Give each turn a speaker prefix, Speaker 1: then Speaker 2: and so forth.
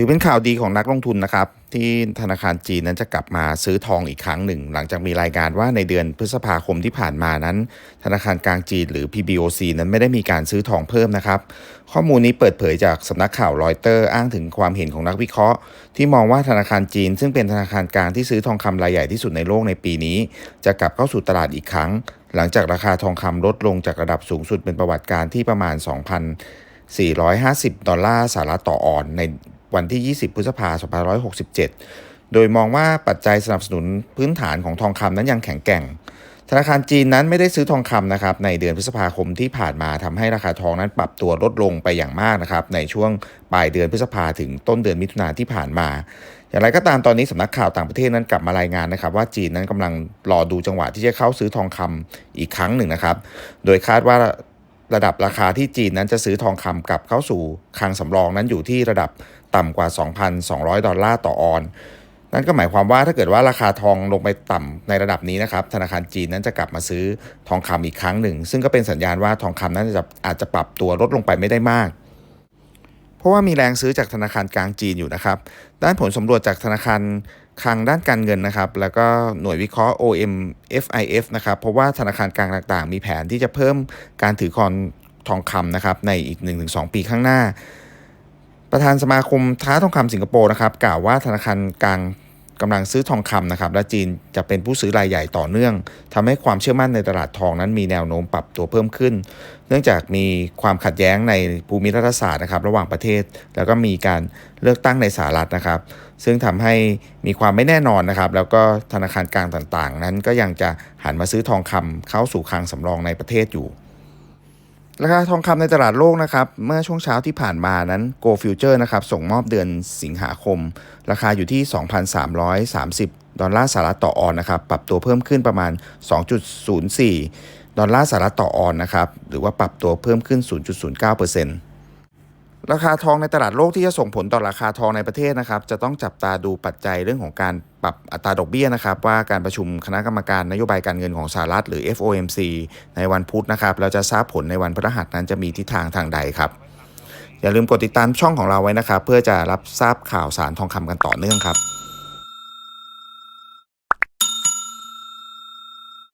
Speaker 1: ถือเป็นข่าวดีของนักลงทุนนะครับ ที่ธนาคารจีนนั้นจะกลับมาซื้อทองอีกครั้งหนึ่ง หลังจากมีรายงานว่าในเดือนพฤษภาคมที่ผ่านมานั้น ธนาคารกลางจีนหรือ PBOC นั้นไม่ได้มีการซื้อทองเพิ่มนะครับ ข้อมูลนี้เปิดเผยจากสำนักข่าวรอยเตอร์อ้างถึงความเห็นของนักวิเคราะห์ ที่มองว่าธนาคารจีน ซึ่งเป็นธนาคารกลางที่ซื้อทองคำรายใหญ่ที่สุดในโลกในปีนี้ จะกลับเข้าสู่ตลาดอีกครั้ง หลังจากราคาทองคำลดลงจากระดับสูงสุดเป็นประวัติการที่ประมาณ 2,450 ดอลลาร์สหรัฐต่อออนใน วันที่ 20 พฤษภาคม2567 โดยมองว่าปัจจัยสนับสนุนพื้นฐานของทองคำนั้นยังแข็งแกร่ง ธนาคารจีนนั้นไม่ได้ซื้อทองคำนะครับในเดือนพฤษภาคมที่ผ่านมาทำให้ราคาทองนั้นปรับตัวลดลงไปอย่างมากนะครับในช่วงปลายเดือนพฤษภาถึงต้นเดือนมิถุนาที่ผ่านมาอย่างไรก็ตามตอนนี้สำนักข่าวต่างประเทศนั้นกลับมารายงานนะครับ ว่าจีนนั้นกำลังรอดูจังหวะที่จะเข้าซื้อทองคำอีกครั้งหนึ่งนะครับ โดยคาดว่าระดับราคาที่จีนนั้นจะซื้อทองคำกลับเข้าสู่คลังสำรองนั้นอยู่ที่ระดับ ต่ำกว่า 2,200 ดอลลาร์ต่อออน นั่นก็หมายความว่าถ้าเกิดว่าราคาทองลงไปต่ำในระดับนี้นะครับ ธนาคารจีนนั้นจะกลับมาซื้อทองคำอีกครั้งหนึ่ง ซึ่งก็เป็นสัญญาณว่าทองคำนั้นจะอาจจะปรับตัวลดลงไปไม่ได้มากเพราะว่ามีแรงซื้อจากธนาคารกลางจีนอยู่นะครับ ด้านผลสำรวจจากธนาคารคลังด้านการเงินนะครับ แล้วก็หน่วยวิเคราะห์ OMFIF นะครับ เพราะว่าธนาคารกลางต่างๆ มีแผนที่จะเพิ่มการถือครองทองคำนะครับในอีก 1-2 ปีข้างหน้า ประธานสมาคมท้าทองคำสิงคโปร์นะครับกล่าวว่าธนาคารกลางกำลังซื้อทองคำนะครับและจีนจะเป็นผู้ซื้อรายใหญ่ต่อเนื่องทำให้ความเชื่อมั่นในตลาดทองนั้นมีแนวโน้มปรับตัวเพิ่มขึ้น เนื่องจากมีความขัดแย้งในภูมิรัฐศาสตร์นะครับ ระหว่างประเทศ แล้วก็มีการเลือกตั้งในสหรัฐนะครับ ซึ่งทำให้มีความไม่แน่นอนนะครับ แล้วก็ธนาคารกลางต่างๆ นั้นก็ยังจะหันมาซื้อทองคำเข้าสู่คลังสำรองในประเทศอยู่ ราคาทองคำในตลาดโลกนะครับ เมื่อช่วงเช้าที่ผ่านมานั้น Go Future นะครับ ส่งมอบเดือนสิงหาคม ราคาอยู่ที่ 2,330 ดอลลาร์สหรัฐต่อออนนะครับ ปรับตัวเพิ่มขึ้นประมาณ 2.04 ดอลลาร์สหรัฐต่อออนนะครับ หรือว่าปรับตัวเพิ่มขึ้น 0.09% ราคาทองในตลาดโลกที่จะส่งผลต่อราคาทองในประเทศนะครับ จะต้องจับตาดูปัจจัยเรื่องของการปรับอัตราดอกเบี้ยนะครับ ว่าการประชุมคณะกรรมการนโยบายการเงินของสหรัฐหรือ FOMC ในวันพุธนะครับเราจะทราบผลในวันพฤหัสนั้นจะมีทิศทางทางใดครับ อย่าลืมกดติดตามช่องของเราไว้นะครับ เพื่อจะรับทราบข่าวสารทองคำกันต่อเนื่องครับ